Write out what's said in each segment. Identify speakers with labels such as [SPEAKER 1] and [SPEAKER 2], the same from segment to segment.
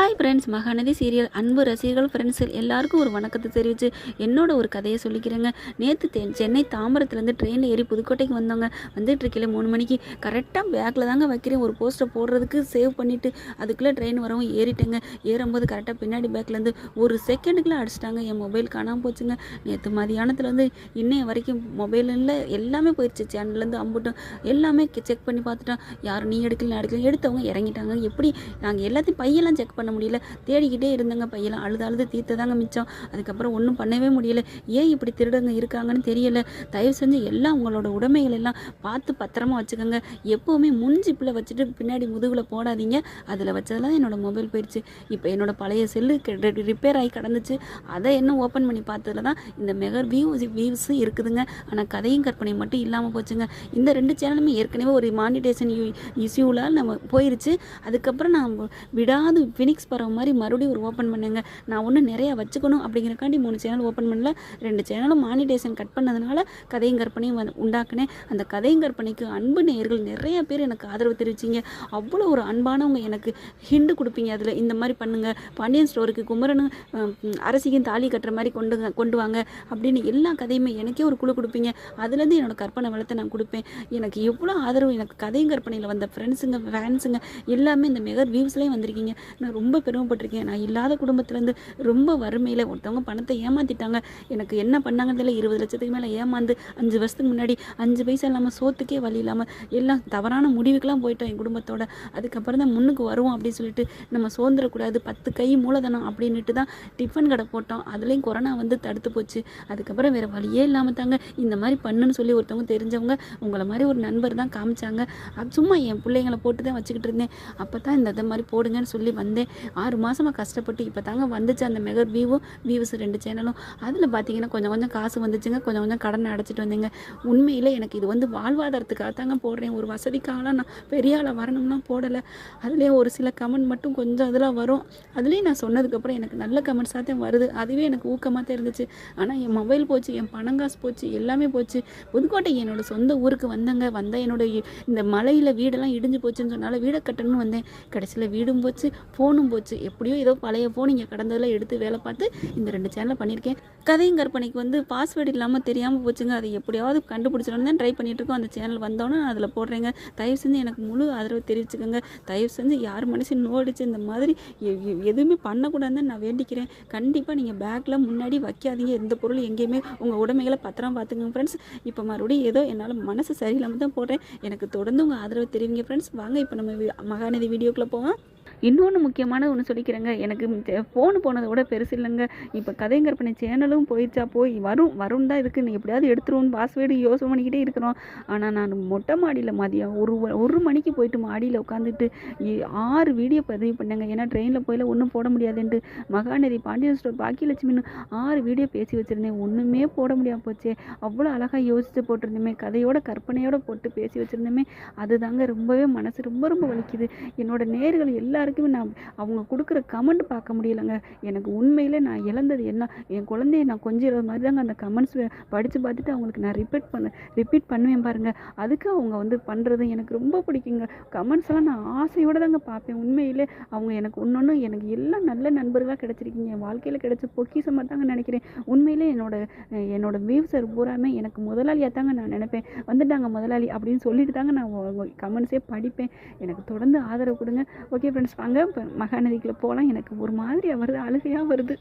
[SPEAKER 1] Hi friends Mahanadi serial அன்பு ரசிகர்கள் friends எல்லாருக்கும் ஒரு வணக்கத்தை தெரிவித்து என்னோட ஒரு கதையை சொல்லிக்கிறேங்க. நேற்று தெ சென்னை தாம்பரத்துலேருந்து ட்ரெயினில் ஏறி புதுக்கோட்டைக்கு வந்தவங்க வந்துட்டு இருக்கல மூணு மணிக்கு கரெக்டாக பேக்கில் தாங்க வைக்கிறேன். ஒரு போஸ்ட்டை போடுறதுக்கு சேவ் பண்ணிவிட்டு அதுக்குள்ளே ட்ரெயின் வரவும் ஏறிட்டேங்க. ஏறும்போது கரெக்டாக பின்னாடி பேக்லேருந்து ஒரு செகண்டுக்குள்ளே அடிச்சிட்டாங்க. என் மொபைல் காணாமல் போச்சுங்க. நேற்று மதியானத்தில் வந்து இன்னைய வரைக்கும் மொபைலில் இல்லை. எல்லாமே போயிடுச்சு சேனல்லேருந்து அம்புட்டும் எல்லாமே செக் பண்ணி பார்த்துட்டோம். யாரும் நீ எடுக்கல நான் எடுக்கல. எடுத்தவங்க இறங்கிட்டாங்க. எப்படி நாங்கள் எல்லாத்தையும் பையெல்லாம் செக் பண்ண முடியல. தேடிக்கிட்டே இருந்தேங்க பையெல்லாம் அழுது அழுது தீர்த்ததாங்க மிச்சம். அதுக்கப்புறம் ஒன்றும் பண்ணவே முடியல. ஏன் இப்படி திருடங்க இருக்காங்கன்னு தெரியல. தயவு செஞ்சு எல்லாம் உங்களோட உடைமைகள் எல்லாம் பார்த்து பத்திரமா வச்சுக்கோங்க. எப்போவுமே முன்ஜிப்பில் வச்சுட்டு பின்னாடி முதுகில் போடாதீங்க. அதில் வச்சதெல்லாம் என்னோடய மொபைல் போயிடுச்சு. இப்போ என்னோட பழைய செல்லு ரிப்பேர் ஆகி கிடந்துச்சு. அதை என்ன ஓப்பன் பண்ணி பார்த்ததுல தான் இந்த மெகர் வியூஸ் வியூஸும் இருக்குதுங்க. ஆனால் கதையும் கற்பனை மட்டும் இல்லாமல் போச்சுங்க. இந்த ரெண்டு சேனலுமே ஏற்கனவே ஒரு மானிட்டேஷன் இஷ்யூவில் நம்ம போயிருச்சு. அதுக்கப்புறம் நான் விடாது ஃபினிக்ஸ் பறவை மாதிரி மறுபடியும் ஒரு ஓப்பன் பண்ணுங்க. நான் ஒன்றும் நிறையா வச்சுக்கணும் அப்படிங்கிறக்காண்டி மூணு சேனல் ஓப்பன் பண்ணல. ரெண்டு சேனலும் மானிட்டேஷன் கட் பண்ணதுனால கதையும் கற்பனையும் வந்து உண்டாக்குனேன். அந்த கதையும் கற்பனைக்கு அன்பு நேயர்கள் நிறைய பேர் எனக்கு ஆதரவு தெரிவிச்சிங்க. அவ்வளோ ஒரு அன்பானவங்க எனக்கு ஹிண்டு கொடுப்பீங்க அதில். இந்த மாதிரி பண்ணுங்கள் பாண்டியன் ஸ்டோருக்கு குமரனு அரசியும் தாலி கட்டுற மாதிரி கொண்டு கொண்டு வாங்க அப்படின்னு எல்லா கதையுமே எனக்கே ஒரு குழு கொடுப்பீங்க. அதுலேருந்து என்னோட கற்பனை வளத்தை நான் கொடுப்பேன். எனக்கு எவ்வளோ ஆதரவு எனக்கு கதையும் கற்பனையில் வந்த ஃப்ரெண்ட்ஸுங்க ஃபேன்ஸுங்க எல்லாமே இந்த மெகர் வியூஸ்லேயும் வந்திருக்கீங்க. நான் ரொம்ப பெருமைப்பட்டிருக்கேன். நான் இல்லாத குடும்பத்துலேருந்து ரொம்ப வறுமையில் ஒருத்தவங்க பணத்தை ஏமாற்றிட்டாங்க எனக்கு என்ன பண்ணாங்கன்னு தெரியல. இருபது லட்சத்துக்கு மேலே ஏமாந்து அஞ்சு வருஷத்துக்கு முன்னாடி அஞ்சு பைசா இல்லாமல் சோத்துக்கே வழி இல்லாமல் எல்லாம் தவறான முடிவுக்கெல்லாம் போயிட்டோம் என் குடும்பத்தோட. அதுக்கப்புறம் தான் முன்னுக்கு வருவோம் அப்படின்னு சொல்லிட்டு நம்ம சோர்ந்துடக்கூடாது பத்து கை மூலதனம் அப்படின்ட்டு தான் டிஃபன் கடை போட்டோம். அதுலேயும் கொரோனா வந்து தடுத்து போச்சு. அதுக்கப்புறம் வேறு வழியே இல்லாமல் தாங்க இந்த மாதிரி பண்ணுன்னு சொல்லி ஒருத்தவங்க தெரிஞ்சவங்க உங்களை மாதிரி ஒரு நண்பர் தான் காமிச்சாங்க. அது சும்மா என் பிள்ளைங்களை போட்டு தான் வச்சுக்கிட்டு இருந்தேன். அப்போ தான் இந்த இதை மாதிரி போடுங்கன்னு சொல்லி வந்தேன். ஆறு மாதமாக கஷ்டப்பட்டு இப்போ தாங்க வந்துச்சு அந்த மெகர் வியூவும் வியூஸ் ரெண்டு சேனலும். அதில் பார்த்தீங்கன்னா கொஞ்சம் கொஞ்சம் காசு வந்துச்சுங்க கொஞ்சம் கொஞ்சம் கடனை அடைச்சிட்டு வந்தேங்க. உண்மையில் எனக்கு இது வந்து வாழ்வாதாரத்துக்காக தாங்க போடுறேன். ஒரு வசதிக்காகலாம் நான் பெரிய ஆளாக வரணும்னா போடலை. அதுலேயே ஒரு சில கமெண்ட் மட்டும் கொஞ்சம் இதெல்லாம் வரும். அதுலேயும் நான் சொன்னதுக்கப்புறம் எனக்கு நல்ல கமெண்ட்ஸாக தான் வருது. அதுவே எனக்கு ஊக்கமாக தான் இருந்துச்சு. ஆனால் என் மொபைல் போச்சு என் பணங்காசு போச்சு எல்லாமே போச்சு. புதுக்கோட்டை என்னோடய சொந்த ஊருக்கு வந்தேங்க. வந்தால் என்னோட இந்த மலையில் வீடெல்லாம் இடிஞ்சு போச்சுன்னு சொன்னால வீடை கட்டணும்னு வந்தேன். கடைசியில் வீடும் போச்சு ஃபோனும் போச்சு எப்படியோ ஏதோ பழைய ஃபோன் இங்கே கடந்ததில் எடுத்து வேலை பார்த்து இந்த ரெண்டு சேனலை பண்ணியிருக்கேன். கதையும் கற்பனைக்கு வந்து பாஸ்வேர்டு இல்லாமல் தெரியாமல் போச்சுங்க. அதை எப்படியாவது கண்டுபிடிச்சிடணும் தான் ட்ரை பண்ணிகிட்ருக்கோம் இருக்கோம் அந்த சேனல் வந்தோன்னே நான் அதில் போடுறேங்க. தயவு செஞ்சு எனக்கு முழு ஆதரவு தெரிவிச்சுக்கோங்க. தயவு செஞ்சு யார் மனுஷன் நோடிச்சு இந்த மாதிரி எ- எதுவுமே பண்ணக்கூடாதுன்னு நான் வேண்டிக்கிறேன். கண்டிப்பாக நீங்கள் பேக்கில் முன்னாடி வைக்காதீங்க. எந்த பொருள் எங்கேயுமே உங்கள் உடைமைகளை பத்திரம் பார்த்துங்க ஃப்ரெண்ட்ஸ் இப்போ மறுபடியும் ஏதோ என்னால் மனசு சரியில்லாமல் தான் போடுறேன். எனக்கு தொடர்ந்து உங்கள் ஆதரவு தெரிவிங்க ஃப்ரெண்ட்ஸ் வாங்க இப்போ நம்ம மகாநதி வீடியோக்குள்ளே போவோம். இன்னொன்று முக்கியமான ஒன்று சொல்லிக்கிறேங்க. எனக்கு ஃபோனு போனதை விட பெருசு இல்லைங்க. இப்போ கதையும் கற்பனை சேனலும் போயிடுச்சா போய் வரும் வரும் தான் இருக்குது நீ எப்படியாவது எடுத்துருவோன்னு பாஸ்வேர்டு யோசனை பண்ணிக்கிட்டே இருக்கிறோம். ஆனால் நான் மொட்டை மாடியில் மதியம் ஒரு ஒரு மணிக்கு போயிட்டு மாடியில் உட்காந்துட்டு ஆறு வீடியோ பதிவு பண்ணேங்க. ஏன்னா ட்ரெயினில் போயில ஒன்றும் போட முடியாதுன்ட்டு. மகாநதி பாண்டியன் ஸ்டோர் பாக்கியலட்சுமின்னு ஆறு வீடியோ பேசி வச்சுருந்தேன். ஒன்றுமே போட முடியாமல் போச்சே. அவ்வளோ அழகாக யோசித்து போட்டிருந்தேமே. கதையோட கற்பனையோட போட்டு பேசி வச்சுருந்தேமே. அதுதாங்க ரொம்பவே மனசு ரொம்ப ரொம்ப வலிக்குது. என்னோட நேர்கள் எல்லாருக்குமே நான் அவங்க கொடுக்குற கமெண்ட் பார்க்க முடியலங்க. எனக்கு உண்மையிலே நான் இழந்தது என்ன? என் குழந்தைய நான் கொஞ்சம் மாதிரி தாங்க அந்த கமெண்ட்ஸ் படித்து பார்த்துட்டு அவங்களுக்கு நான் ரிப்பீட் பண்ண ரிப்பீட் பண்ணுவேன் பாருங்கள் அதுக்கு அவங்க வந்து பண்ணுறது எனக்கு ரொம்ப பிடிக்குங்க. கமெண்ட்ஸ் எல்லாம் நான் ஆசையோடு தாங்க பார்ப்பேன். உண்மையிலே அவங்க எனக்கு இன்னொன்று எனக்கு எல்லாம் நல்ல நண்பர்களாக கிடச்சிருக்கீங்க. என் வாழ்க்கையில் கிடச்ச பொக்கிசமாக தாங்க நினைக்கிறேன். உண்மையிலே என்னோட என்னோட வியூஸர் பூராமே எனக்கு முதலாளியாக தாங்க நான் நினைப்பேன். வந்துட்டாங்க முதலாளி அப்படின்னு சொல்லிட்டு தாங்க நான் கமெண்ட்ஸே படிப்பேன். எனக்கு தொடர்ந்து ஆதரவு கொடுங்க. ஓகே ஃப்ரெண்ட்ஸ் அங்கே இப்போ மகாநதிக்குள்ளே போகலாம் எனக்கு ஒரு மாதிரி வருது அழுகையாக வருது.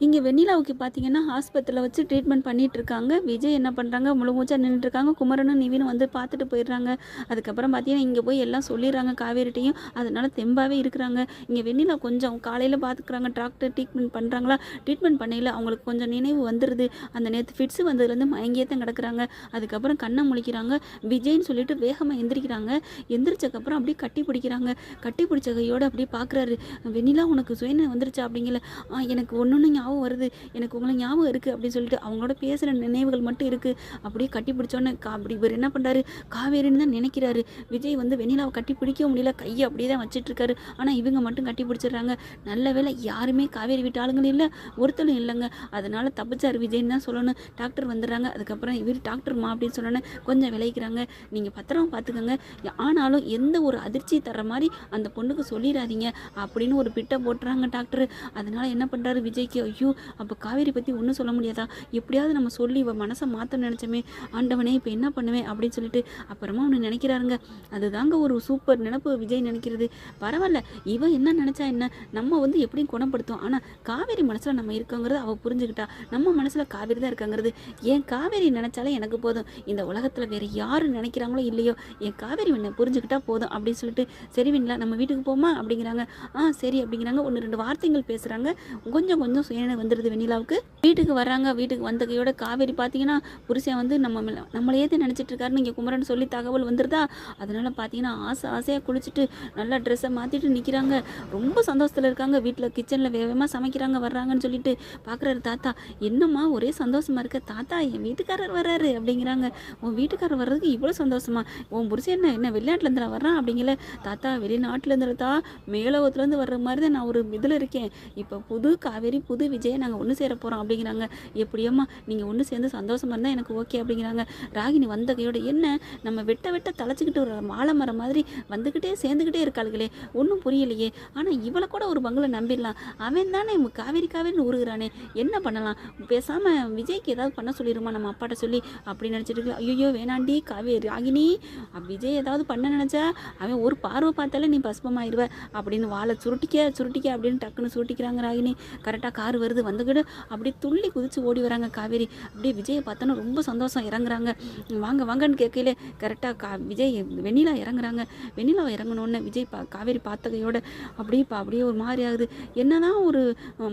[SPEAKER 1] இங்கே வெண்ணிலாவுக்கு பார்த்தீங்கன்னா ஆஸ்பத்திரியில் வச்சு ட்ரீட்மெண்ட் பண்ணிட்டு இருக்காங்க விஜய் என்ன பண்ணுறாங்க முழு மூச்சா நின்றுட்டு குமரனும் நிவினும் வந்து பார்த்துட்டு போயிடுறாங்க. அதுக்கப்புறம் பார்த்தீங்கன்னா இங்கே போய் எல்லாம் சொல்லிடுறாங்க காவேரிட்டையும் அதனால தெம்பாகவே இருக்கிறாங்க. இங்கே வெண்ணிலா கொஞ்சம் காலையில் பார்த்துக்குறாங்க டாக்டர் ட்ரீட்மெண்ட் பண்ணுறாங்களா ட்ரீட்மெண்ட் பண்ணையில் அவங்களுக்கு கொஞ்சம் நினைவு வந்துடுது அந்த நேற்று ஃபிட்ஸு வந்ததுலேருந்து மயங்கியே தான் கிடக்குறாங்க. அதுக்கப்புறம் கண்ணை முழிக்கிறாங்க. விஜய்ன்னு சொல்லிட்டு வேகமாக எந்திரிக்கிறாங்க. எந்திரிச்சக்கப்புறம் அப்படியே கட்டி பிடிக்கிறாங்க. கட்டி பிடிச்ச கையோடு அப்படியே பார்க்குறாரு வெண்ணிலா உனக்கு சுயனை வந்துருச்சா அப்படிங்கல. "ஆ, எனக்கு ஒன்று ஞாபகம் வருது. எனக்கு உங்களை ஞாபகம் இருக்குது அப்படின்னு சொல்லிட்டு அவங்களோட பேசுகிற நினைவுகள் மட்டும் இருக்குது அப்படியே கட்டி பிடிச்சோன்னே கா அப்படி இவர் என்ன பண்ணுறாரு காவேரின்னு தான் நினைக்கிறாரு. விஜய் வந்து வெண்ணிலாவை கட்டி பிடிக்க முடியல. கையை அப்படியே தான் வச்சிட்ருக்காரு ஆனால் இவங்க மட்டும் கட்டி பிடிச்சிடுறாங்க. நல்ல வேளை யாருமே காவேரி விட்டாளுங்களும் இல்லை ஒருத்தரும் இல்லைங்க. அதனால் தப்பிச்சார் விஜய்னு தான் சொல்லணும். டாக்டர் வந்துடுறாங்க. அதுக்கப்புறம் இவர் டாக்டர்மா அப்படின்னு சொன்னோன்னே கொஞ்சம் விளைவிக்கிறாங்க நீங்கள் பத்திரமா பார்த்துக்கோங்க ஆனாலும் எந்த ஒரு அதிர்ச்சி தர மாதிரி அந்த பொண்ணுக்கு சொல்லிடாதீங்க அப்படின்னு ஒரு பிட்டை போட்டுறாங்க டாக்டர். அதனால் என்ன பண்ணுறாரு விஜய்க்கு? ஐயோ அப்போ காவேரி பற்றி ஒன்றும் சொல்ல முடியாதா? எப்படியாவது நம்ம சொல்லி இவ மனசை மாற்ற நினச்சோமே ஆண்டவனே இப்போ என்ன பண்ணுவேன் அப்படின்னு சொல்லிட்டு அப்புறமா ஒன்று நினைக்கிறாருங்க. அதுதாங்க ஒரு சூப்பர் நினப்பு விஜய் நினைக்கிறது. பரவாயில்ல இவன் என்ன நினச்சா என்ன? நம்ம வந்து எப்படியும் குணப்படுத்தும் ஆனால் காவேரி மனசில் நம்ம இருக்கோங்கிறது அவள் புரிஞ்சுக்கிட்டா. நம்ம மனசில் காவேரி தான் இருக்காங்கிறது. என் காவேரி நினச்சாலே எனக்கு போதும். இந்த உலகத்தில் வேறு யார் நினைக்கிறாங்களோ இல்லையோ என் காவேரி என்னை புரிஞ்சுக்கிட்டா போதும் அப்படின்னு சொல்லிட்டு சரி வெண்ணிலா நம்ம வீட்டுக்கு போமா? அப்படிங்கிறாங்க. ஆ சரி அப்படிங்கிறாங்க. ஒன்று ரெண்டு வார்த்தைகள் பேசுகிறாங்க கொஞ்சம் கொஞ்சம் சுயனை வந்துடுது வெண்ணிலாவுக்கு. வீட்டுக்கு வர்றாங்க. வீட்டுக்கு வந்தகையோட காவேரி பார்த்தீங்கன்னா புருஷன் வந்து நம்ம நம்மளையே தான் நினச்சிட்டு இருக்காருன்னு இங்கே குமரன் சொல்லி தகவல் வந்துருதா? அதனால பார்த்தீங்கன்னா ஆசை ஆசையாக குளிச்சுட்டு நல்லா ட்ரெஸ்ஸை மாற்றிட்டு நிற்கிறாங்க ரொம்ப சந்தோஷத்தில் இருக்காங்க. வீட்டில் கிச்சனில் வேகமாக சமைக்கிறாங்க வர்றாங்கன்னு சொல்லிட்டு பார்க்குறாரு தாத்தா. என்னம்மா ஒரே சந்தோஷமா இருக்க? தாத்தா என் வீட்டுக்காரர் வர்றாரு அப்படிங்கிறாங்க. உன் வீட்டுக்காரர் வர்றதுக்கு இவ்வளோ சந்தோஷமா? உன் புருஷன் என்ன என்ன வெளிநாட்டிலேருந்து வர்றான் அப்படிங்கல? தாத்தா வெளிநாட்டிலேருந்து தான் மேலோகத்துலேருந்து வர்ற மாதிரி தான் நான் ஒரு இதில் இருக்கேன். இப்போ புது காவேரி புது விஜயை நாங்கள் ஒன்று சேர போகிறோம் அப்படிங்கிறாங்க. எப்படியோம்மா நீங்கள் ஒன்று சேர்ந்து சந்தோஷமாக இருந்தால் எனக்கு ஓகே அப்படிங்கிறாங்க. ராகினி வந்த கையோட என்ன நம்ம வெட்ட வெட்ட தலைச்சிக்கிட்டு ஒரு மாலை மரம் மாதிரி வந்துக்கிட்டே சேர்ந்துக்கிட்டே இருக்காளுகளே. ஒன்றும் புரியலையே. ஆனால் இவளை கூட ஒரு பங்களை நம்பிடலாம். அவன் தானே காவேரி காவேரின்னு ஊறுகிறானே என்ன பண்ணலாம்? பேசாமல் விஜய்க்கு ஏதாவது பண்ண சொல்லிடுமா நம்ம அப்பாட்ட சொல்லி அப்படி நினச்சிட்டு ஐயோ வேணாண்டி காவேரி ராகினி விஜய் ஏதாவது பண்ண நினச்சா அவன் ஒரு பார்வை பார்த்தாலே நீ பஸ்பமாயிருவ அப்படின்னு வாழை சுருட்டிக்க சுருட்டிக்க அப்படின்னு டக்குன்னு சுருட்டிக்கிறாங்க ராகினி. கரெக்டாக கார் வருது வந்துக்கிட்டு அப்படியே துள்ளி குதித்து ஓடி வராங்க காவேரி. அப்படியே விஜயை பார்த்தோன்னா ரொம்ப சந்தோஷம் இறங்குறாங்க. வாங்க வாங்கன்னு கேட்கல கரெக்டாக கா விஜய் வெண்ணிலா இறங்குறாங்க. வெண்ணிலா இறங்கணுன்னு விஜய் பா காவேரி பார்த்தகையோட அப்படியே பா அப்படியே ஒரு மாதிரி ஆகுது. என்னதான் ஒரு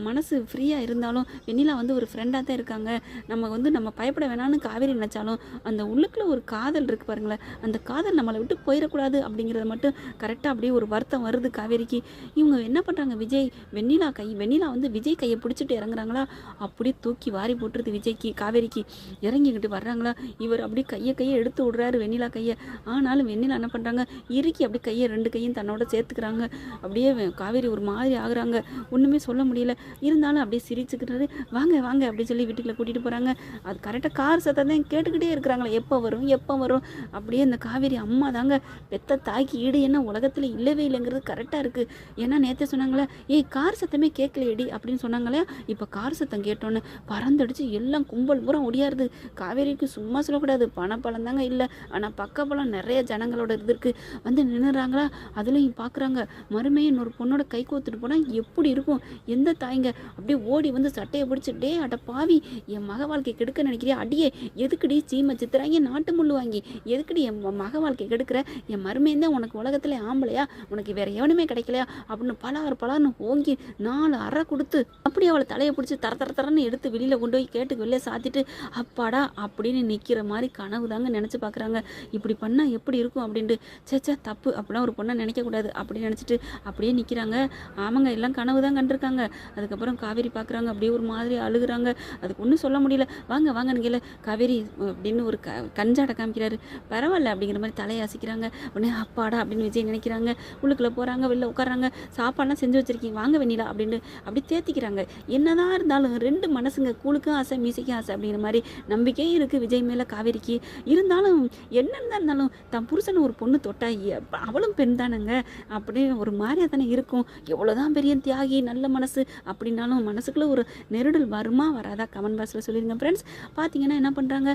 [SPEAKER 1] மனசு ஃப்ரீயாக இருந்தாலும் வெண்ணிலா வந்து ஒரு ஃப்ரெண்டாக தான் இருக்காங்க. நம்ம வந்து நம்ம பயப்பட வேணாம்னு காவேரி நினச்சாலும் அந்த உள்ளுக்குள்ள ஒரு காதல் இருக்கு பாருங்களேன். அந்த காதல் நம்மளை விட்டு போயிடக்கூடாது அப்படிங்கிறத மட்டும் கரெக்டாக அப்படியே ஒரு வருத்தம் வருது காவேரிக்கு. இவங்க என்ன பண்ணுறாங்க விஜய்? வெண்ணிலா கை வெண்ணிலா வந்து விஜய் கையை பிடிச்சி பிடிச்சிட்டு இறங்குறாங்களா? அப்படியே தூக்கி வாரி போட்டுருது விஜய்க்கு காவேரிக்கு. இறங்கிக்கிட்டு வர்றாங்களா? இவர் அப்படியே கையை கையை எடுத்து விடுறாரு வெண்ணிலா கையை. ஆனாலும் வெண்ணிலா என்ன பண்ணுறாங்க இறுக்கி அப்படியே கையை ரெண்டு கையும் தன்னோட சேர்த்துக்கிறாங்க. அப்படியே காவேரி ஒரு மாதிரி ஆகுறாங்க. ஒன்றுமே சொல்ல முடியல. இருந்தாலும் அப்படியே சிரிச்சுக்கிறாரு வாங்க வாங்க அப்படின்னு சொல்லி வீட்டுக்குள்ள கூட்டிகிட்டு போகிறாங்க அது கரெக்டாக கார் சத்தம் தான் கேட்டுக்கிட்டே இருக்கிறாங்களே. எப்போ வரும் எப்போ வரும்? அப்படியே அந்த காவேரி அம்மா தாங்க பெத்த தாக்கி ஈடு என்ன உலகத்தில் இல்லவே இல்லைங்கிறது கரெக்டாக இருக்குது ஏன்னா நேற்று சொன்னாங்களே ஏய் கார் சத்தமே கேட்கலையடி அப்படின்னு சொன்னாங்களே இப்போ கார் சத்தம் கேட்டோன்னே பறந்தடிச்சு எல்லாம் கும்பல் பூரா ஒடியாருது. காவேரிக்கு சும்மா சொல்லக்கூடாது பணப்பழம் தாங்க இல்லை. ஆனால் பக்கப்பழம் நிறைய ஜனங்களோட இது இருக்குது வந்து நின்றுறாங்களா அதுலேயும் பார்க்குறாங்க மறுமையை இன்னொரு பொண்ணோட கை கோத்துட்டு போனால் எப்படி இருக்கும்? எந்த தாய்ங்க? அப்படியே ஓடி வந்து சட்டையை பிடிச்சி டே அட பாவி என் மக வாழ்க்கை கெடுக்க நினைக்கிறியா? அடியே எதுக்குடி சீமை சித்திராங்க நாட்டு முள்ளு வாங்கி? எதுக்குடி என் மக வாழ்க்கை கெடுக்கிற? என் மருமையும் தான் உனக்கு உலகத்துல ஆம்பளையா? உனக்கு வேற எவனுமே கிடைக்கலையா? அப்படின்னு பலாறு பலார்னு ஓங்கி நாலு அறை கொடுத்து அப்படி அவளை தலையை பிடிச்சி தர தர தரன்னு எடுத்து வெளியில் கொண்டு போய் கேட்டுக்கு வெளியே சாத்திட்டு அப்பாடா அப்படின்னு நிற்கிற மாதிரி கனவு தாங்க நினச்சி பார்க்குறாங்க இப்படி பண்ணால் எப்படி இருக்கும்? அப்படின்ட்டு சேச்சா தப்பு. அப்படிலாம் ஒரு பொண்ணை நினைக்கக்கூடாது அப்படின்னு நினச்சிட்டு அப்படியே நிற்கிறாங்க ஆமாங்க எல்லாம் கனவு தான் கண்டிருக்காங்க. அதுக்கப்புறம் காவேரி பார்க்குறாங்க அப்படியே ஒரு மாதிரி அழுகுறாங்க. அதுக்கு ஒன்றும் சொல்ல முடியல. வாங்க வாங்கன்னு கேள காவேரி அப்படின்னு ஒரு க கஞ்சாட காமிக்கிறாரு. பரவாயில்ல அப்படிங்கிற மாதிரி தலையை அசைக்கிறாங்க. உடனே அப்பாடா அப்படின்னு விஜய் நினைக்கிறாங்க. உள்ளுக்குள்ளே போகிறாங்க வெளில உட்காராங்க சாப்பாடெலாம் செஞ்சு வச்சுருக்கீங்க. வாங்க வெண்ணிலா அப்படின்னு அப்படி தேத்திக்கிறாங்க. என்னதான் இருந்தாலும் ரெண்டு மனசுங்க கூழுக்கும் ஆசை மீசைக்கும் ஆசை அப்படிங்கிற மாதிரி நம்பிக்கையும் இருக்குது விஜய் மேலே காவேரிக்கு இருந்தாலும் என்னன்னு இருந்தாலும் தன் புருஷனை ஒரு பொண்ணு தொட்டா அவளும் பெண் தானுங்க. அப்படின்னு ஒரு மாதிரியாக தானே இருக்கும். எவ்வளோதான் பெரிய தியாகி நல்ல மனசு அப்படின்னாலும் மனசுக்குள்ளே ஒரு நெருடல் வருமா வராதா? கமெண்ட் பாக்ஸில் சொல்லிடுங்க ஃப்ரெண்ட்ஸ் பார்த்தீங்கன்னா என்ன பண்ணுறாங்க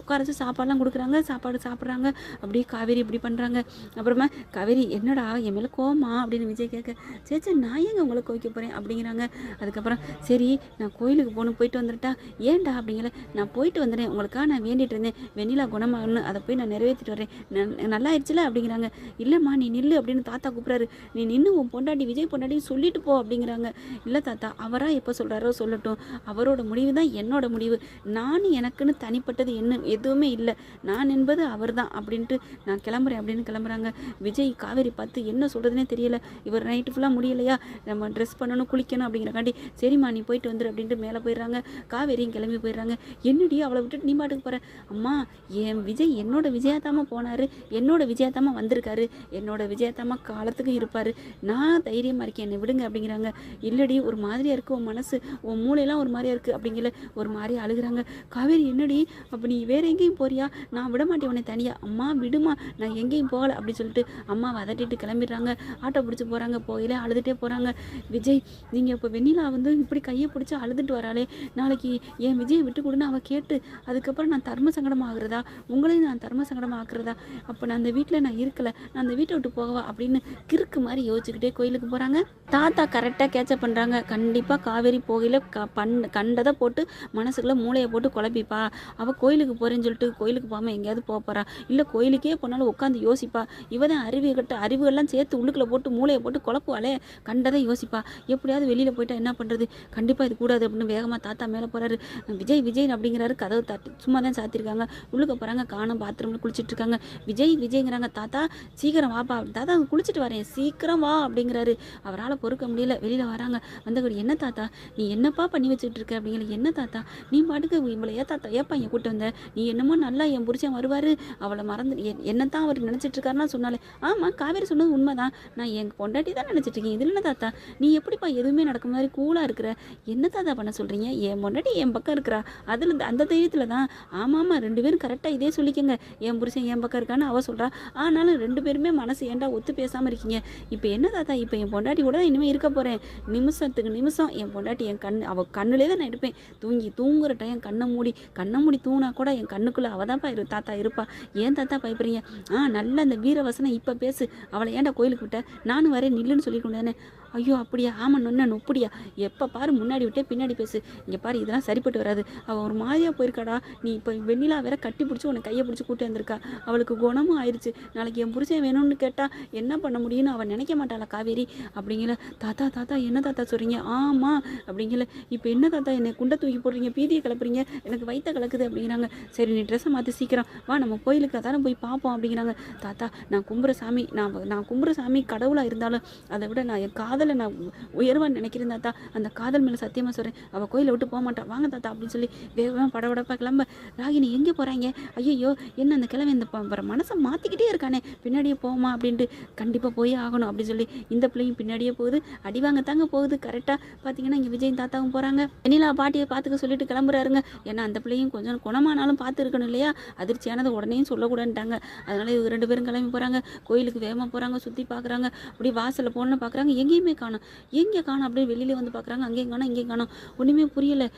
[SPEAKER 1] உட்காரச்சு சாப்பாடெலாம் கொடுக்குறாங்க. சாப்பாடு சாப்பிட்றாங்க. அப்படியே காவேரி இப்படி பண்ணுறாங்க அப்புறமா காவேரி என்னடா என் மேலே கோமா அப்படின்னு விஜய் கேட்க சே சே நான் ஏங்க உங்களை கோவிக்க போகிறேன் அப்படிங்கிறாங்க. அதுக்கப்புறம் சரி நான் கோயிலுக்கு போகணும் போயிட்டு வந்துட்டா? ஏன்டா அப்படிங்கிற நான் போயிட்டு வந்துடுறேன் உங்களுக்காக நான் வேண்டிகிட்டு இருந்தேன். வெண்ணிலா குணமாகணும் அதை போய் நான் நிறைவேற்றிட்டு வரேன். நன்- நல்லா ஆயிடுச்சுல அப்படிங்கிறாங்க. இல்லைம்மா நீ நில்லு அப்படின்னு தாத்தா கூப்பிட்றாரு. நீ நின்று உன் பொண்டாட்டி விஜய் பொண்டாட்டி சொல்லிட்டு போ அப்படிங்கிறாங்க. இல்லை தாத்தா அவராக எப்போ சொல்கிறாரோ சொல்லட்டும். அவரோட முடிவு தான் என்னோட முடிவு. நான் எனக்குன்னு தனிப்பட்டது என்ன எதுவுமே இல்லை. நான் என்பது அவர் தான் அப்படின்ட்டு நான் கிளம்புறேன் அப்படின்னு கிளம்புறாங்க. விஜய் காவேரி பார்த்து என்ன சொல்கிறதுனே தெரியல. இவர் நைட்டு ஃபுல்லாக முடியலையா? நம்ம ட்ரெஸ் பண்ணணும் குளிக்கணும் அப்படிங்கிறக்காண்டி சரிம்மா நீ போயிட்டு வந்துடு அப்படின்ட்டு மேலே போயிடுறாங்க. காவேரியும் கிளம்பி போயிடுறாங்க. என்னடி அவளை விட்டுட்டு நீ பாட்டுக்கு போகிற அம்மா என் விஜய் என்னோட விஜயாத்தாமா போனார். என்னோட விஜயாத்தாமா வந்திருக்காரு. என்னோட விஜயாத்தாமா காலத்துக்கு இருப்பார். நான் தைரியமாக இருக்கேன். என்னை விடுங்க அப்படிங்கிறாங்க. இல்லடி ஒரு மாதிரியாக இருக்குது உன் மனசு. உன் மூளையெல்லாம் ஒரு மாதிரியா இருக்குது அப்படிங்கிற ஒரு மாதிரி அழுகுறாங்க. காவேரி என்னடி? அப்போ நீ வேறு எங்கேயும் போறியா? நான் விட மாட்டேன் உன்னை தனியாக அம்மா விடுமா. நான் எங்கேயும் போகல அப்படின்னு சொல்லிட்டு அம்மா வதட்டிட்டு கிளம்பிடுறாங்க. ஆட்டோ பிடிச்சி போகிறாங்க போயில அழுதுகிட்டே போகிறாங்க விஜய் நீங்கள் இப்போ வெண்ணிலா வந்து இப்படி கையை பிடிச்சி அழுதுட்டு வராளே. நாளைக்கு என் விஜயை விட்டு கொடுன்னு அவள் கேட்டு அதுக்கப்புறம் நான் தர்ம சங்கடம் ஆகுறதா உங்களையும் நான் தர்ம சங்கடம் ஆக்குறதா அப்போ நான் அந்த வீட்டில் நான் இருக்கலை நான் அந்த வீட்டை விட்டு போகவா அப்படின்னு கிறுக்கு மாதிரி யோசிச்சுக்கிட்டே கோயிலுக்கு போகிறாங்க தாத்தா கரெக்டாக கேட்சப் பண்ணுறாங்க கண்டிப்பாக காவேரி போகையில் க பண் கண்டதை போட்டு மனசுக்குள்ளே மூளையை போட்டு குழப்பிப்பா. அவள் கோயிலுக்கு போகிறேன்னு சொல்லிட்டு கோயிலுக்கு போகாமல் எங்கேயாவது போக போகிறா இல்லை கோயிலுக்கே போனாலும் உட்காந்து யோசிப்பா. இவ தான் அறிவுகிட்ட அறிவுகள்லாம் சேர்த்து உள்ளுக்குள்ளே போட்டு மூளையை போட்டு குழப்புவாளே. கண்டதை யோசிப்பா. எப்படியாவது வெளியில் போயிட்டா என்ன பண்ணுறது கண்டிப்பாக இது கூடாது அப்படின்னு வேகமாக தாத்தா மேலே போகிறாரு விஜய் விஜய் அப்படிங்கிறாரு. கதவு தட்டி சும்மா தான் சாத்திருக்காங்க. உள்ளுக்க போகிறாங்க காணும் பாத்ரூமில் குளிச்சிட்டு இருக்காங்க விஜய் விஜய்ங்கிறாங்க தாத்தா சீக்கிரம் வாப்பா தாத்தா அங்க குளிச்சுட்டு வரேன். சீக்கிரம் வா அப்படிங்கிறாரு. அவரால் பொறுக்க முடியல. வெளியில் வராங்க. வந்தவர் என்ன தாத்தா? நீ என்னப்பா பண்ணி வச்சுட்டு இருக்க அப்படிங்கிற என்ன தாத்தா? நீ பாட்டுக்கு இவளை ஏன் தாத்தா ஏப்பா என் கூட்டு வந்த? நீ என்னமோ நல்லா என் புருஷன் வருவார். அவளை மறந்து என்- என்னத்தான் அவர் நினச்சிட்டு இருக்காருன்னா சொன்னாலே ஆமாம் காவேரி சொன்னது உண்மைதான். நான் என் பொண்டாட்டி தான் நினச்சிட்டு இருக்கேன் இதில் என்ன தாத்தா? நீ எப்படிப்பா எதுவுமே நடக்க மாதிரி கூலாக இருக்கிற? என்ன தாத்தா பண்ண சொல்கிறீங்க என் பொண்டாட்டி என் பக்கம் இருக்கிறா. அதில் அந்த தைரியத்தில் தான். ஆமாம்மா ரெண்டு பேரும் கரெக்டாக இதே சொல்லிக்கோங்க. என் புருஷன் என் பக்கம் இருக்கான்னு அவள் சொல்கிறா ஆனாலும் ரெண்டு பேருமே மனசு ஏன்டா ஒத்து பேசாமல் இருக்கீங்க? இப்போ என்ன தாத்தா இப்போ என் பொண்டாட்டி கூட தான் இனிமேல் இருக்க போகிறேன் நிமிஷத்துக்கு நிமிஷம் என் பொண்டாட்டி என் கண் அவள் கண்ணுலே தான் நான் எடுப்பேன் தூங்கி தூங்குற டைம் கண்ணை மூடி கண்ணை மூடி தூங்கினா கூட என் கண்ணுக்குள்ளே அவள் தான்ப்பா இரு தாத்தா இருப்பா. ஏன் தாத்தா பயப்படுறீங்க? ஆ நல்ல அந்த வீரவசனம் இப்போ பேசு. அவளை ஏன்டா கோயிலுக்கு விட்ட? நானும் வரேன் நில்லுன்னு சொல்லிட்டு தானே. ஐயோ அப்படியா? ஆமாம் நொன்ன நொப்படியா? எப்போ பாரு முன்னாடி விட்டே பின்னாடி பேசு. இங்கே பாரு இதெல்லாம் சரிப்பட்டு வராது. அவள் ஒரு மாதிரியாக போயிருக்காடா. நீ இப்போ வெண்ணிலா வேற கட்டி பிடிச்சி உன்னை கையை பிடிச்சி கூட்டி வந்திருக்கா. அவளுக்கு குணமும் ஆயிடுச்சு நாளைக்கு என் புருஷன் வேணும்னு கேட்டால் என்ன பண்ண முடியும்னு அவள் நினைக்க மாட்டாளா காவேரி? அப்படிங்கல தாத்தா தாத்தா என்ன தாத்தா சொல்கிறீங்க ஆமாம் அப்படிங்கல இப்போ என்ன தாத்தா என்னை குண்டை தூக்கி போடுறீங்க? பீதியை கிளப்புறீங்க? எனக்கு வயிற்ற கலக்குது. அப்படிங்கிறாங்க. சரி நீ ட்ரெஸ்ஸை மாற்றி சீக்கிரம். வா நம்ம கோயிலுக்கு தானே போய் பார்ப்போம் அப்படிங்கிறாங்க. தாத்தா நான் கும்புற சாமி நான் நான் கும்புற சாமி கடவுளாக இருந்தாலும் அதை விட நான் என் காதல் நான் உயர்வான்னு நினைக்கிறேன் தாத்தா. அந்த காதல் மேலே சத்தியமாக சொல்கிறேன் அவள் கோயிலை விட்டு போக மாட்டான் வாங்க தாத்தா அப்படின்னு சொல்லி வேகமாக படபடப்பாக கிளம்ப. ராகினி எங்கே போகிறாங்க ஐயோ என்ன அந்த கிழமை இந்த வர மனசை மாற்றிக்கிட்டே இருக்கானே. பின்னாடியே போமா? அப்படின்ட்டு கண்டிப்பாக போய் ஆகணும் அப்படின்னு சொல்லி இந்த பிள்ளையும் பின்னாடியே போகுது. அடி வாங்க தாங்க போகுது. கரெக்டாக பார்த்தீங்கன்னா இங்கே விஜய் தாத்தாவும் போகிறாங்க வெண்ணிலா பாட்டியை பார்த்துக்க சொல்லிட்டு கிளம்புறாருங்க. ஏன்னா அந்த பிள்ளையும் கொஞ்சம் குணமானாலும் பார்த்து இருக்கணும் இல்லையா? அதிர்ச்சியானது உடனே சொல்லக்கூடாதுட்டாங்க அதனால இவங்க ரெண்டு பேரும் கிளம்பி போகிறாங்க கோயிலுக்கு வேகமாக போகிறாங்க சுற்றி பார்க்குறாங்க அப்படி வாசலில் போகணும்னு பார்க்குறாங்க எங்கேயுமே காணோம். எங்கே காணோம் அப்படியே வெளியிலே வந்து பார்க்குறாங்க. அங்கேயும் காணோம் இங்கேயும் காணோம். ஒன்றுமே புரியலை.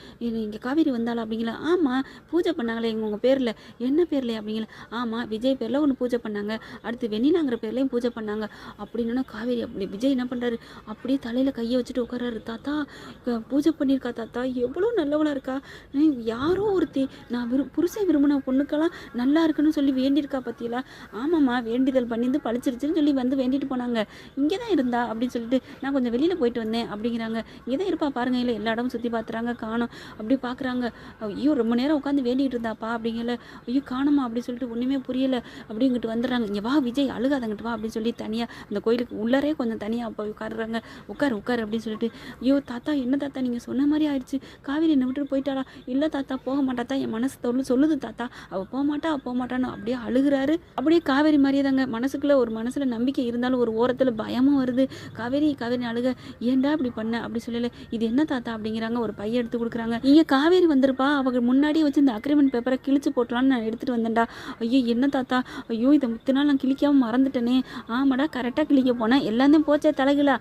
[SPEAKER 1] இங்கே காவேரி வந்தாளா அப்படிங்களா? ஆமாம் பூஜை பண்ணாங்களே எங்க உங்கள் பேரில். என்ன பேரில் அப்படிங்களா? ஆமாம் விஜய் பேரில் ஒன்று பூஜை பண்ணாங்க. அடுத்து வெண்ணிலாங்கிற பேர்லையும் பூஜை பண்ணாங்க. அப்படின்னா காவேரி அப்படி விஜய் என்ன பண்ணுறாரு அப்படியே தலையில் கையை வச்சுட்டு உட்காராரு தாத்தா பூஜை பண்ணியிருக்கா தாத்தா? எவ்வளோ நல்லவளாக இருக்கா? யாரோ ஒருத்தி. நான் விரு புருஷன் விரும்பின பொண்ணுக்கெல்லாம் நல்லா இருக்குன்னு சொல்லி வேண்டியிருக்கா பத்தியலா ஆமாம்மா வேண்டிதல் பண்ணிருந்து பழிச்சிருச்சுன்னு சொல்லி வந்து வேண்டிட்டு போனாங்க. இங்கே தான் இருந்தா அப்படின்னு சொல்லிட்டு நான் கொஞ்சம் வெளியில் போயிட்டு வந்தேன் அப்படிங்கிறாங்க. இங்கே தான் இருப்பா பாருங்க இல்லை எல்லா இடமும் சுற்றி பார்த்துறாங்க காணோம். அப்படி பார்க்குறாங்க ஐயோ ரொம்ப நேரம் உட்காந்து வேண்டிகிட்டு இருந்தாப்பா அப்படிங்கல. ஐயோ காணுமா அப்படின்னு சொல்லிட்டு ஒன்றுமே புரியலை. அப்படிங்கிட்டு வந்துடுறாங்க. இங்கே வா விஜய் அழுகாதங்கிட்டு வா அப்படின்னு சொல்லி தனியாக அந்த கோயிலுக்கு உள்ளரே கொஞ்சம் தனியாக போய் உட்காருறாங்க. உட்காரு உட்கார் அப்படின்னு சொல்லிட்டு ஐயோ தாத்தா என்ன தாத்தா நீங்கள் சொன்ன மாதிரி ஆயிடுச்சு. காவேரி என்னை விட்டுட்டு போயிட்டாளா? இல்லை தாத்தா போக மாட்டாத்தா என் மனசு தொல்லு சொல்லுது தாத்தா. அவள் போக மாட்டா அவள் போக மாட்டான்னு அப்படியே அழுகுறாரு. அப்படியே காவேரி மாதிரியே தாங்க. மனசுக்குள்ளே ஒரு மனசில் நம்பிக்கை இருந்தாலும் ஒரு ஓரத்தில் பயமும் வருது. காவேரி காவேரி அழுக ஏன்டா இப்படி பண்ண? அப்படி சொல்லல. இது என்ன தாத்தா? அப்படிங்கிறாங்க. ஒரு பையன் எடுத்து கொடுக்குறாங்க. இங்கே காவேரி வந்திருப்பா. அவங்க முன்னாடியே வச்சு இந்த அக்ரிமெண்ட் பேப்பரை கிழிச்சு போட்டலான்னு நான் எடுத்துகிட்டு வந்தேன்டா. ஐயோ என்ன தாத்தா? ஐயோ இதை முத்து நாள் நான் கிழிக்காம மறந்துட்டேனே. ஆமாடா கரெக்டாக கிழிக்க போனேன். எல்லாமே போச்சே தலைகளா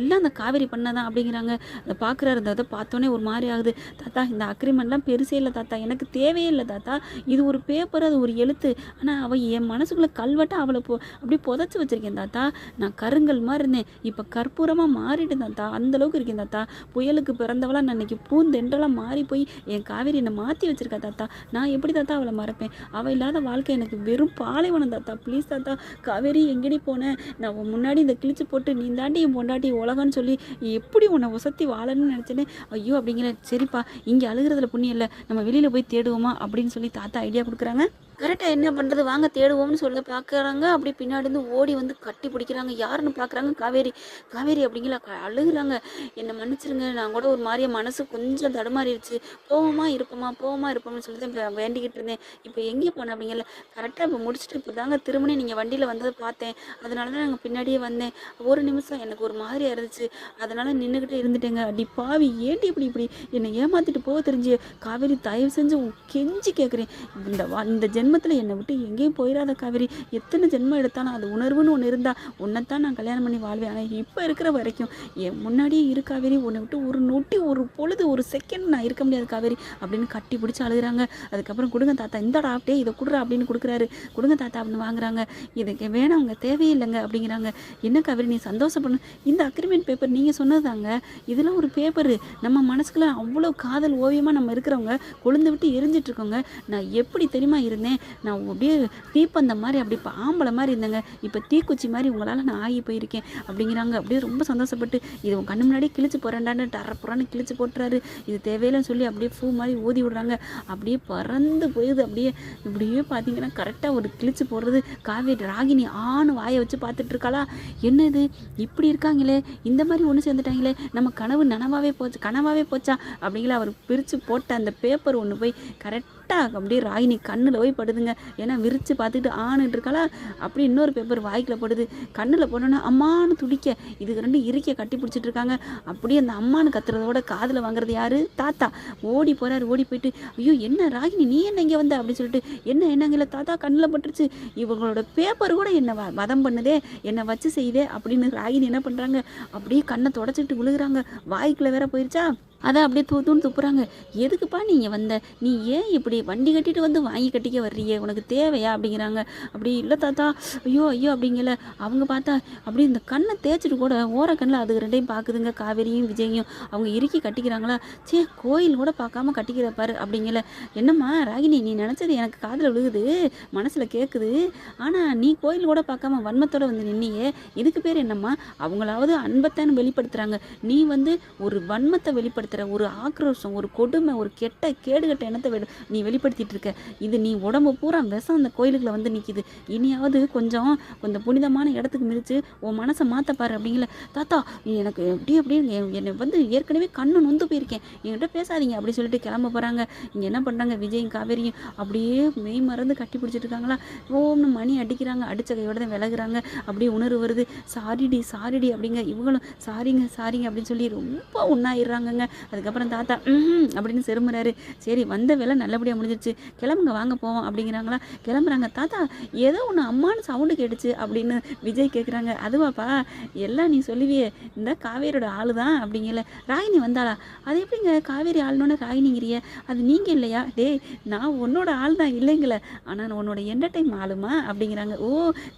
[SPEAKER 1] எல்லாம் அந்த காவேரி பண்ணதான். அப்படிங்கிறாங்க. அதை பார்க்குறாரு அதை பார்த்தோன்னே ஒரு மாதிரி ஆகுது. தாத்தா இந்த அக்ரிமெண்ட்லாம் பெருசே இல்லை தாத்தா. எனக்கு தேவையே இல்லை தாத்தா. இது ஒரு பேப்பர் அது ஒரு எழுத்து. ஆனால் அவள் என் மனசுக்குள்ளே கல்வெட்டை அவளை போ அப்படியே புதைச்சி வச்சிருக்கேன் தாத்தா. நான் கருங்கல் மாதிரி இருந்தேன். இப்போ கொடூரமாக மாறிட்டேன் தாத்தா. அந்த அளவுக்கு இருக்கேன் தாத்தா. புயலுக்கு பிறந்தவளா நான் இன்னைக்கு பூந்தென்றலாம் மாறி போய் என் காவேரி என்னை மாற்றி வச்சிருக்கா தாத்தா. நான் எப்படி தாத்தா அவளை மறப்பேன்? அவள் இல்லாத வாழ்க்கை எனக்கு வெறும் பாலைவனம் தாத்தா. ப்ளீஸ் தாத்தா காவேரி எங்கடி போனேன் நான் உன் முன்னாடி இந்த கிழிச்சு போட்டு நீ தாண்டி என் பொண்டாட்டி உலகன்னு சொல்லி எப்படி உன்னை உசத்தி வாழணும்னு நினச்சேனே? ஐயோ அப்படிங்கிற சரிப்பா இங்கே அழுகிறதுல புண்ணியம் இல்லை. நம்ம வெளியில் போய் தேடுவோமா? அப்படின்னு சொல்லி தாத்தா ஐடியா கொடுக்குறாங்க. கரெக்டாக என்ன பண்ணுறது வாங்க தேடுவோம்னு சொல்ல பார்க்குறாங்க அப்படி பின்னாடி இருந்து ஓடி வந்து கட்டி பிடிக்கிறாங்க. யாருன்னு பார்க்குறாங்க காவேரி. காவேரி அப்படிங்கிற அழுகுறாங்க. என்னை மன்னிச்சிருங்க. நான் கூட ஒரு மாதிரியே மனசு கொஞ்சம் தடுமாறிடுச்சு. போவோமா இருப்போமா? போவோமா இருப்போம்னு சொல்லி தான் இப்போ வேண்டிக்கிட்டு இருந்தேன். இப்போ எங்கே போனேன் அப்படிங்கல? கரெக்டாக இப்போ முடிச்சுட்டு இப்போ தாங்க திரும்பினே நீங்கள் வண்டியில் வந்ததை பார்த்தேன். அதனால தான் நாங்கள் பின்னாடியே வந்தேன். ஒரு நிமிஷம் எனக்கு ஒரு மாதிரி இருந்துச்சு. அதனால் நின்றுக்கிட்டே இருந்துட்டேங்க. அடி பாவி ஏன்டி இப்படி இப்படி? என்னை ஏமாத்திட்டு போக தெரிஞ்சு. காவேரி தயவு செஞ்சு கெஞ்சி கேட்குறேன் இந்த இந்த ஜென் ஜென்மத்தில் என்னை விட்டு எங்கேயும் போயிடாத காவேரி. எத்தனை ஜென்மம் எடுத்தாலும் அது உணர்வுன்னு ஒன்று இருந்தால் உன்னைத்தான் நான் கல்யாணம் பண்ணி வாழ்வேன். ஆனால் இப்போ இருக்கிற வரைக்கும் என் முன்னாடியே இரு காவேரி உன்னை விட்டு ஒரு நொட்டி ஒரு பொழுது ஒரு செகண்ட் நான் இருக்க முடியாது காவேரி அப்படின்னு கட்டி பிடிச்சி அழுகுறாங்க. அதுக்கப்புறம் கொடுங்க தாத்தா இந்தடா அப்படியே இதை கொடுறா அப்படின்னு கொடுக்குறாரு. கொடுங்க தாத்தா அப்படின்னு வாங்குறாங்க. இதுக்கு வேணாம் அவங்க தேவையில்லைங்க அப்படிங்கிறாங்க. என்ன காவேரி நீ சந்தோஷப்படணும். இந்த அக்ரிமெண்ட் பேப்பர் நீங்கள் சொன்னதாங்க இதெல்லாம் ஒரு பேப்பரு நம்ம மனசுக்குள்ள அவ்வளோ காதல் ஓவியமாக நம்ம இருக்கிறவங்க கொழுந்து விட்டு எரிஞ்சிட்ருக்கோங்க நான் எப்படி தெரியுமா இருந்தேன்? நான் அப்படியே தீப்பந்த மாதிரி அப்படி இப்போ ஆம்பளை மாதிரி இருந்தேங்க. இப்போ தீக்குச்சி மாதிரி உங்களால் நான் ஆகி போயிருக்கேன் அப்படிங்கிறாங்க. அப்படியே ரொம்ப சந்தோஷப்பட்டு இது உன் கண்ணு முன்னாடியே கிழிச்சு போகிறேன்டான்னு டரப்புறான்னு கிழிச்சு போட்டுறாரு. இது தேவையில்லைன்னு சொல்லி அப்படியே பூ மாதிரி ஊதி விடுறாங்க. அப்படியே பறந்து போயிடுது. அப்படியே இப்படியே பார்த்தீங்கன்னா கரெக்டாக ஒரு கிழிச்சு போடுறது. காவேரி ராகினி ஆணு வாயை வச்சு பார்த்துட்டு இருக்காளா? என்ன இது இப்படி இருக்காங்களே. இந்த மாதிரி ஒன்று சேர்ந்துட்டாங்களே. நம்ம கனவு நனவாகவே போச்சு கனவாகவே போச்சா? அப்படிங்கிற அவர் பிரித்து போட்ட அந்த பேப்பர் ஒன்று போய் கரெக்ட் கரெக்டாக அப்படியே ராகினி கண்ணில் போய் படுதுங்க. ஏன்னா விரித்து பார்த்துட்டு ஆணுட்டு இருக்காளா அப்படி இன்னொரு பேப்பர் வாய்க்கில் படுது. கண்ணில் போனோன்னா அம்மான்னு துடிக்க. இதுக்கு ரெண்டு இறுக்கிய கட்டி பிடிச்சிட்டு இருக்காங்க அப்படியே அந்த அம்மானு கத்துறதோட காதில் வாங்குறது யாரு? தாத்தா. ஓடி போகிறார் ஓடி போயிட்டு ஐயோ என்ன ராகினி நீ என்ன இங்கே வந்த? அப்படின்னு சொல்லிட்டு என்ன என்னங்கில தாத்தா கண்ணில் பட்டுருச்சு. இவங்களோட பேப்பர் கூட என்ன வ- வதம் பண்ணுதே? என்னை வச்சு செய்தே? அப்படின்னு ராகினி என்ன பண்ணுறாங்க அப்படியே கண்ணை தொடச்சிட்டு விழுகுறாங்க வாய்க்குள்ள வேற போயிருச்சா? அதை அப்படியே தூத்துன்னு துப்புறாங்க. எதுக்குப்பா நீங்கள் வந்த? நீ ஏன் இப்படி வண்டி கட்டிட்டு வந்து வாங்கி கட்டிக்க வர்றியே உனக்கு தேவையா? அப்படிங்கிறாங்க. அப்படி இல்லை தாத்தா. ஐயோ ஐயோ அப்படிங்கல. அவங்க பார்த்தா அப்படி இந்த கண்ணை தேய்ச்சிட்டு கூட ஓர கண்ணில் அது ரெண்டையும் பார்க்குதுங்க காவேரியும் விஜயும் அவங்க இறுக்கி கட்டிக்கிறாங்களா? சே கோயில் கூட பார்க்காம கட்டிக்கிற பாரு அப்படிங்கல. என்னம்மா ராகினி நீ நினச்சது எனக்கு காதில் விழுகுது. மனசில் கேட்குது ஆனால் நீ கோயில் கூட பார்க்காம வன்மத்தோட வந்து நின்னியே. இதுக்கு பேர் என்னம்மா? அவங்களாவது அன்பத்தான்னு வெளிப்படுத்துகிறாங்க நீ வந்து ஒரு வன்மத்தை வெளிப்படுத்துகிற ஒரு ஆக்ரோஷம் ஒரு கொடுமை ஒரு கெட்ட கேடுகட்ட எண்ணத்தை வெளி நீ வெளிப்படுத்திட்டு இருக்க. இது நீ உடம்பு பூரா விஷம் அந்த கோயிலுக்குள்ள வந்து நிற்கிது இனியாவது கொஞ்சம் கொஞ்சம் புனிதமான இடத்துக்கு மிதித்து உன் மனசை மாற்ற பாரு அப்படிங்கல. தாத்தா நீ எனக்கு எப்படி அப்படியே என்னை வந்து ஏற்கனவே கண்ணு நொந்து போயிருக்கேன். என்கிட்ட பேசாதீங்க அப்படி சொல்லிட்டு கிளம்ப போகிறாங்க இங்கே என்ன பண்ணுறாங்க விஜயும் காவேரியும் அப்படியே மெய் மறந்து கட்டி பிடிச்சிட்டு இருக்காங்களா? ஓம்னு மணி அடிக்கிறாங்க. அடிச்ச கையோட தான் விலகுறாங்க. அப்படியே உணர்வு வருது. சாரிடி சாரிடி அப்படிங்க. இவங்களும் சாரிங்க சாரிங்க அப்படின்னு சொல்லி ரொம்ப ஒன்றாயிடுறாங்கங்க அதுக்கப்புறம் தாத்தா ம் அப்படின்னு செருமுறாரு. சரி வந்த வேலை நல்லபடியாக முடிஞ்சிருச்சு. கிளம்புங்க வாங்க போவோம் அப்படிங்கிறாங்களா. கிளம்புறாங்க. தாத்தா ஏதோ ஒன்று அம்மான்னு சவுண்டு கேட்டுச்சு அப்படின்னு விஜய் கேட்குறாங்க அதுவாப்பா எல்லாம் நீ சொல்லுவியே இந்த காவேரியோட ஆளு தான் அப்படிங்கல. ராகினி வந்தாளா? அது எப்படிங்க காவேரி ஆளுன்னு ராகினிங்கிறிய அது நீங்கள் இல்லையா? டேய் நான் உன்னோட ஆள் தான் இல்லைங்கள ஆனால் உன்னோட என்டர்டைம் ஆளுமா? அப்படிங்கிறாங்க. ஓ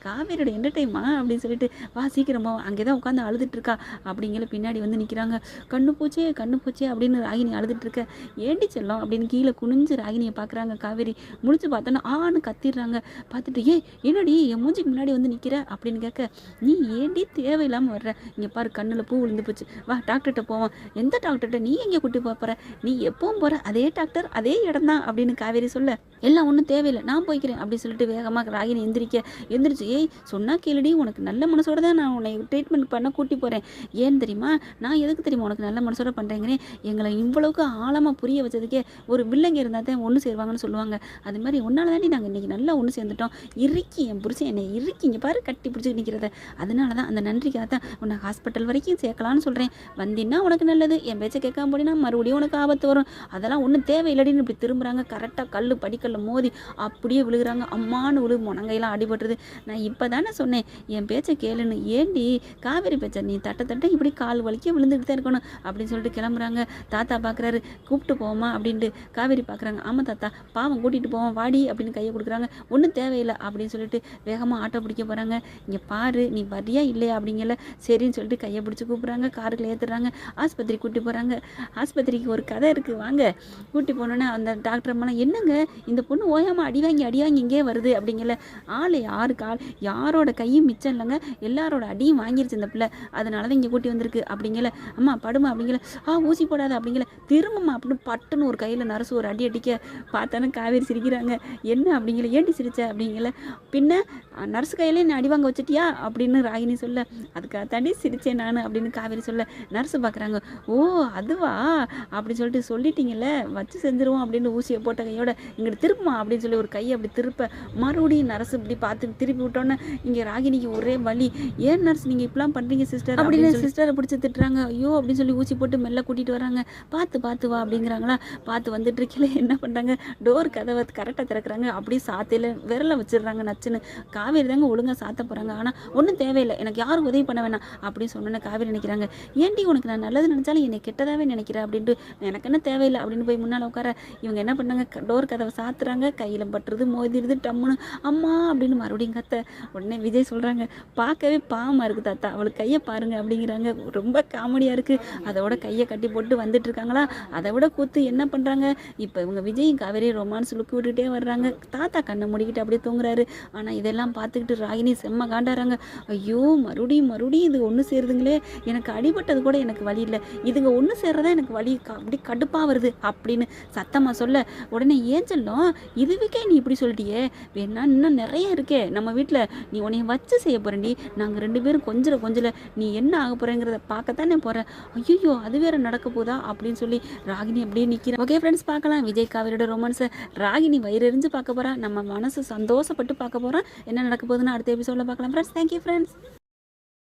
[SPEAKER 1] காவேரியோட என்டர்டைமா அப்படின்னு சொல்லிட்டு வா சீக்கிரமா அங்கே தான் உட்காந்து அழுதுட்டு இருக்கா அப்படிங்கிற பின்னாடி வந்து நிற்கிறாங்க கண்ணு பூச்சி கண்ணு போச்சே அப்படின்னு ராகினி அழுதுட்டு இருக்க. ஏண்டி செல்லம்? அப்படின்னு கீழே குனிஞ்சு ராகினியை பார்க்குறாங்க காவேரி. முடிச்சு பார்த்தோன்னா ஆன்னு கத்திடுறாங்க. பார்த்துட்டு ஏய் என்னடி? என் மூஞ்சிக்கு முன்னாடி வந்து நிற்கிற அப்படின்னு கேட்க நீ ஏண்டி தேவையில்லாமல் வர்ற? இங்கே பாரு கண்ணில் பூ விழுந்து போச்சு. வா டாக்டர்கிட்ட போவோம். எந்த டாக்டர்கிட்ட நீ எங்கே கூட்டி போகிற நீ எப்பவும் போகிற அதே டாக்டர் அதே இடம் தான் அப்படின்னு காவேரி சொல்ல. எல்லாம் ஒன்றும் தேவையில்லை. நான் போய்க்கிறேன் அப்படின்னு சொல்லிட்டு வேகமாக ராகினி எந்திரிக்க. எந்திரிச்சு ஏய் சொன்னால் கேளுடி. உனக்கு நல்ல மனசோட தான் நான் உன்னை ட்ரீட்மெண்ட் பண்ண கூட்டி போகிறேன் ஏன் தெரியுமா? நான் எதுக்கு தெரியுமா உனக்கு நல்ல மனசோட பண்ணுறேங்கிறேன் எங்களை இவ்வளவுக்கு ஆழமாக புரிய வச்சதுக்கே ஒரு வில்லங்க இருந்தால் தான் ஒன்று சேருவாங்கன்னு சொல்லுவாங்க. அது மாதிரி ஒன்றால் தாண்டி நாங்கள் இன்றைக்கி நல்லா ஒன்று சேர்ந்துட்டோம். இறுக்கி என் புருஷன் என்னை இறுக்கி இங்கே பாரு கட்டி பிடிச்சி நிற்கிறத அதனால தான் அந்த நன்றிக்காக தான் உன்னை ஹாஸ்பிட்டல் வரைக்கும் சேர்க்கலான்னு சொல்கிறேன் வந்தீங்கன்னா உனக்கு நல்லது. என் பேச்சை கேட்காம போனீங்கன்னா மறுபடியும் உனக்கு ஆபத்து வரும். அதெல்லாம் ஒன்றும் தேவையில்லடின்னு இப்படி திரும்புகிறாங்க கரெக்டாக கல் படிக்கல்ல மோதி அப்படியே விழுகுறாங்க. அம்மான்னு விழு முனங்கையெல்லாம் அடிபட்டுருது. நான் இப்போ தானே சொன்னேன் என் பேச்சை கேளுன்னு. ஏண்டி காவேரி பேச்சை நீ தட்ட தட்ட இப்படி கால் வலிக்க விழுந்துக்கிட்டு தான் இருக்கணும் அப்படின்னு சொல்லிட்டு கிளம்புறாங்க. தாத்தா பார்க்குறாரு கூப்பிட்டு போவோமா அப்படின்ட்டு காவேரி பார்க்குறாங்க. ஆமாம் தாத்தா பாவம் கூட்டிகிட்டு போவோம் வாடி அப்படின்னு கையை கொடுக்குறாங்க. ஒன்றும் தேவையில்லை அப்படின்னு சொல்லிட்டு வேகமாக ஆட்டோ பிடிக்க போகிறாங்க இங்கே பாரு நீ வரியா இல்லையா அப்படிங்கல சரின்னு சொல்லிட்டு கையை பிடிச்சி கூப்பிட்றாங்க. காருக்குள்ள ஏற்றுறாங்க ஆஸ்பத்திரி கூட்டி போகிறாங்க ஆஸ்பத்திரிக்கு ஒரு கதை இருக்குது வாங்க. கூட்டி போனோன்னே அந்த டாக்டர் அம்மாலாம் என்னங்க? இந்த இந்த பொண்ணு ஓயாமல் அடி வாங்கி அடி வாங்கி இங்கே வருது. அப்படிங்கல. ஆள் யாரு? கால் யாரோட கையும் மிச்சம் இல்லைங்க. எல்லாரோட அடியும் வாங்கிருச்சு இந்த பிள்ளை. அதனால தான் இங்கே கூட்டி வந்திருக்கு அப்படிங்கல. அம்மா படுமா அப்படிங்கல. ஆ ஊசி போடாத அப்படிங்கல திரும்பம்மா அப்படின்னு பட்டுன்னு ஒரு கையில் நரசு ஒரு அடி அடிக்க பார்த்தானே காவேரி சிரிக்கிறாங்க. என்ன அப்படிங்கல ஏண்டி சிரிச்ச அப்படிங்கல பின்ன நர்ஸ் கையில என்ன அடி வாங்க வச்சிட்டியா? அப்படின்னு ராகினி சொல்ல அதுக்காக தாண்டி சிரிச்சேன் நான் அப்படின்னு காவேரி சொல்ல நர்ஸ் பார்க்குறாங்க ஓ அதுவா? அப்படி சொல்லிட்டு சொல்லிட்டீங்கல்ல வச்சு செஞ்சிருவோம் அப்படின்னு ஊசியை போட்ட கையோட இங்கிட்டு திருப்புமா அப்படின்னு சொல்லி ஒரு கையை அப்படி திருப்ப மறுபடியும் நர்ஸ் இப்படி பார்த்து திருப்பி விட்டோன்னே இங்கே ராகினிக்கு ஒரே வலி ஏன் நர்ஸ் நீங்கள் இப்படிலாம் பண்ணுறீங்க சிஸ்டர்? அப்படின்னு சிஸ்டரை பிடிச்சி திட்டுறாங்க. ஐயோ அப்படின்னு சொல்லி ஊசி போட்டு மெல்ல கூட்டிகிட்டு வராங்க. பார்த்து பார்த்து வா அப்படிங்கிறாங்களா. பார்த்து வந்துட்டு இருக்கல என்ன பண்ணுறாங்க டோர் கதவை கரெக்டாக திறக்கிறாங்க. அப்படியே சாத்தையில் விரல வச்சிடுறாங்க நச்சுன்னு. காவேரி தாங்க ஒழுங்காக சாத்த போகிறாங்க ஆனால் ஒன்றும் தேவையில்லை. எனக்கு யாரும் உதவி பண்ண வேணாம் அப்படின்னு சொன்னோன்னே காவேரி நினைக்கிறாங்க. ஏன்டி உனக்கு நான் நல்லது நினச்சாலும் என்னை கெட்டதாகவே நினைக்கிறேன் அப்படின்ட்டு எனக்கு என்ன தேவையில்லை அப்படின்னு போய் முன்னால் உட்கார இவங்க என்ன பண்ணாங்க? டோர் கதவை சாத்துறாங்க. கையில் பட்டுறது மோதிடுது டம்முன்னு. அம்மா அப்படின்னு மறுபடியும் கத்த. உடனே விஜய் சொல்கிறாங்க பார்க்கவே பாவமாக இருக்குது தாத்தா. அவளுக்கு கையை பாருங்க அப்படிங்கிறாங்க. ரொம்ப காமெடியாக இருக்குது அதோட கையை கட்டி போட்டு வந்துட்டு இருக்காங்களா? அதை விட கூத்து என்ன பண்ணுறாங்க இப்போ இவங்க விஜயும் காவேரி ரொமான்ஸ் லுக்கு விட்டுட்டே வர்றாங்க. தாத்தா கண்ணை மூடிக்கிட்டு அப்படியே தூங்குறாரு. ஆனால் இதெல்லாம் பார்த்துக்கிட்டு ராகினி செம்ம காண்டாறாங்க. ஐயோ மறுபடியும் மறுபடியும் இது ஒன்று சேருதுங்களே. எனக்கு அடிபட்டது கூட எனக்கு வழி இல்லை. இதுங்க ஒன்று சேர்றதா எனக்கு வழி அப்படி கடுப்பாக வருது அப்படின்னு சத்தமாக சொல்ல உடனே ஏன் இதுவிக்கே இதுவுக்கே நீ இப்படி சொல்லிட்டியே? வேணா இன்னும் நிறைய இருக்கே. நம்ம வீட்டில் நீ உன்னைய வச்சு செய்ய போறேன்டி நாங்கள் ரெண்டு பேரும் கொஞ்சல கொஞ்சல நீ என்ன ஆக போகிறேங்கிறத பார்க்கத்தானே போகிறேன் ஐயோ அது வேற நடக்க போதா? அப்படின்னு சொல்லி ராகினி அப்படியே நிற்கிறேன் ஓகே ஃப்ரெண்ட்ஸ் பார்க்கலாம். விஜய் காவிரியோட ரொமான்ஸை ராகினி வயிறறிஞ்சு பார்க்க போகிறான் நம்ம மனசு சந்தோஷப்பட்டு பார்க்க போகிறோம் என்ன நடக்க போகுதுன்னு அடுத்த எபிசோடில் பார்க்கலாம் ஃப்ரெண்ட்ஸ் தேங்க்யூ ஃப்ரெண்ட்ஸ்